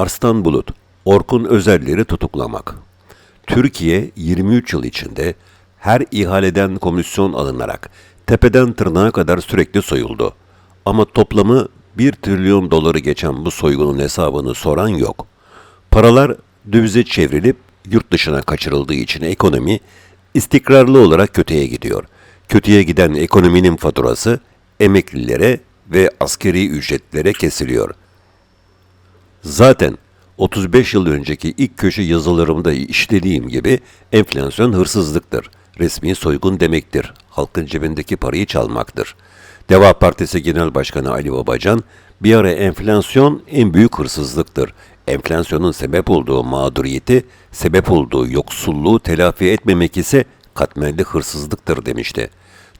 Arslan Bulut, Orkun Özelleri tutuklamak. Türkiye 23 yıl içinde her ihaleden komisyon alınarak tepeden tırnağa kadar sürekli soyuldu. Ama toplamı 1 trilyon doları geçen bu soygunun hesabını soran yok. Paralar dövize çevrilip yurt dışına kaçırıldığı için ekonomi istikrarlı olarak kötüye gidiyor. Kötüye giden ekonominin faturası emeklilere ve askeri ücretlere kesiliyor. Zaten 35 yıl önceki ilk köşe yazılarımda işlediğim gibi enflasyon hırsızlıktır. Resmi soygun demektir. Halkın cebindeki parayı çalmaktır. Deva Partisi Genel Başkanı Ali Babacan, bir ara enflasyon en büyük hırsızlıktır. Enflasyonun sebep olduğu mağduriyeti, sebep olduğu yoksulluğu telafi etmemek ise katmerli hırsızlıktır demişti.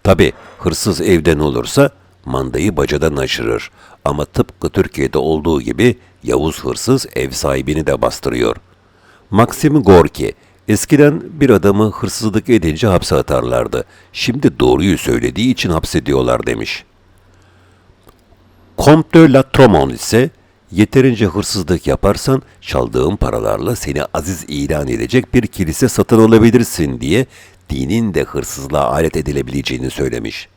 Tabi hırsız evden olursa mandayı bacadan aşırır. Ama tıpkı Türkiye'de olduğu gibi Yavuz hırsız ev sahibini de bastırıyor. Maxim Gorki, eskiden bir adamı hırsızlık edince hapse atarlardı. Şimdi doğruyu söylediği için hapsediyorlar demiş. Comte la Tromone ise yeterince hırsızlık yaparsan çaldığın paralarla seni aziz ilan edecek bir kilise satın alabilirsin diye dinin de hırsızlığa alet edilebileceğini söylemiş.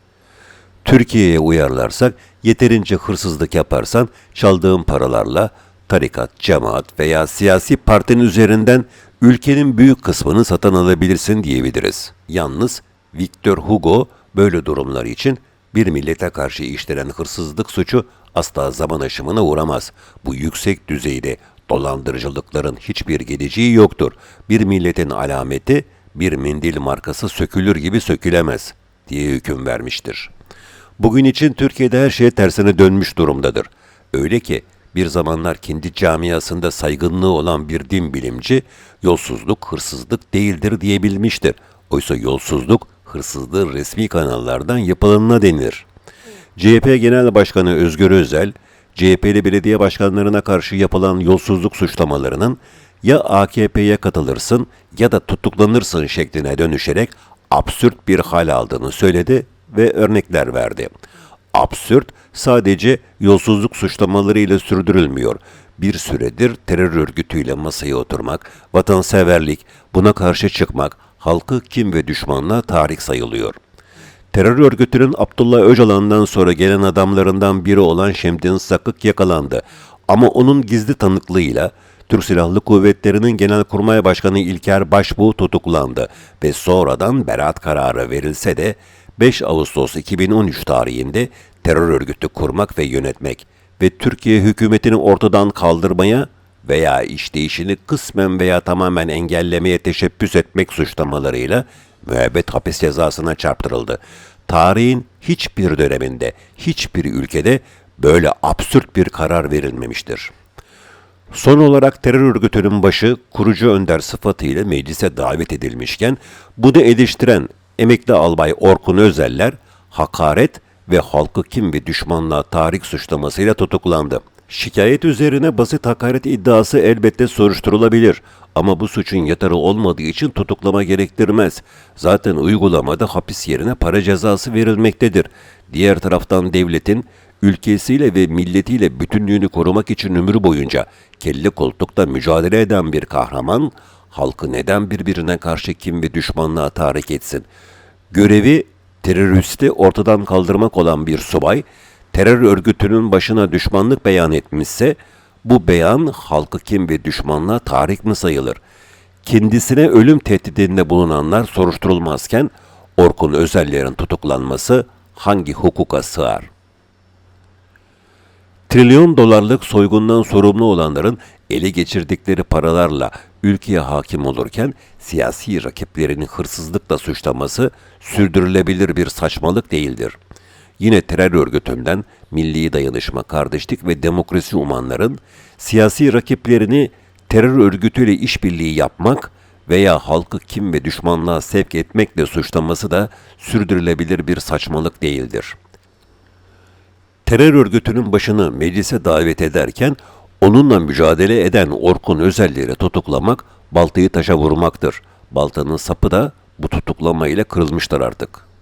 Türkiye'ye uyarlarsak yeterince hırsızlık yaparsan çaldığın paralarla tarikat, cemaat veya siyasi partinin üzerinden ülkenin büyük kısmını satın alabilirsin diyebiliriz. Yalnız Victor Hugo böyle durumlar için bir millete karşı işlenen hırsızlık suçu asla zaman aşımına uğramaz. Bu yüksek düzeyde dolandırıcılıkların hiçbir geleceği yoktur. Bir milletin alameti bir mendil markası sökülür gibi sökülemez diye hüküm vermiştir. Bugün için Türkiye'de her şey tersine dönmüş durumdadır. Öyle ki bir zamanlar kendi camiasında saygınlığı olan bir din bilimci yolsuzluk hırsızlık değildir diyebilmiştir. Oysa yolsuzluk hırsızlığı resmi kanallardan yapılanına denilir. CHP Genel Başkanı Özgür Özel, CHP'li belediye başkanlarına karşı yapılan yolsuzluk suçlamalarının ya AKP'ye katılırsın ya da tutuklanırsın şekline dönüşerek absürt bir hal aldığını söyledi ve örnekler verdi. Absürt sadece yolsuzluk suçlamalarıyla sürdürülmüyor. Bir süredir terör örgütüyle masaya oturmak, vatanseverlik, buna karşı çıkmak, halkı kim ve düşmanla tahrik sayılıyor. Terör örgütünün Abdullah Öcalan'dan sonra gelen adamlarından biri olan Şemdin Sakık yakalandı. Ama onun gizli tanıklığıyla Türk Silahlı Kuvvetleri'nin Genelkurmay Başkanı İlker Başbuğ tutuklandı ve sonradan beraat kararı verilse de 5 Ağustos 2013 tarihinde terör örgütü kurmak ve yönetmek ve Türkiye hükümetini ortadan kaldırmaya veya işleyişini kısmen veya tamamen engellemeye teşebbüs etmek suçlamalarıyla müebbet hapis cezasına çarptırıldı. Tarihin hiçbir döneminde, hiçbir ülkede böyle absürt bir karar verilmemiştir. Son olarak terör örgütünün başı kurucu önder sıfatıyla meclise davet edilmişken bu da eleştiren emekli albay Orkun Özeller hakaret ve halkı kim ve düşmanlığa tahrik suçlamasıyla tutuklandı. Şikayet üzerine basit hakaret iddiası elbette soruşturulabilir ama bu suçun yatarı olmadığı için tutuklama gerektirmez. Zaten uygulamada hapis yerine para cezası verilmektedir. Diğer taraftan devletin ülkesiyle ve milletiyle bütünlüğünü korumak için ömrü boyunca kelle koltukta mücadele eden bir kahraman, halkı neden birbirine karşı kim ve düşmanlığa tahrik etsin? Görevi teröristi ortadan kaldırmak olan bir subay, terör örgütünün başına düşmanlık beyan etmişse, bu beyan halkı kim ve düşmanlığa tahrik mi sayılır? Kendisine ölüm tehdidinde bulunanlar soruşturulmazken, Orkun Özeller'in tutuklanması hangi hukuka sığar? Trilyon dolarlık soygundan sorumlu olanların ele geçirdikleri paralarla ülkeye hakim olurken siyasi rakiplerinin hırsızlıkla suçlaması sürdürülebilir bir saçmalık değildir. Yine terör örgütünden milli dayanışma, kardeşlik ve demokrasi umanların siyasi rakiplerini terör örgütüyle işbirliği yapmak veya halkı kim ve düşmanlığa sevk etmekle suçlaması da sürdürülebilir bir saçmalık değildir.'' terör örgütünün başını meclise davet ederken onunla mücadele eden Orkun Özelleri tutuklamak baltayı taşa vurmaktır. Baltanın sapı da bu tutuklamayla kırılmıştır artık.''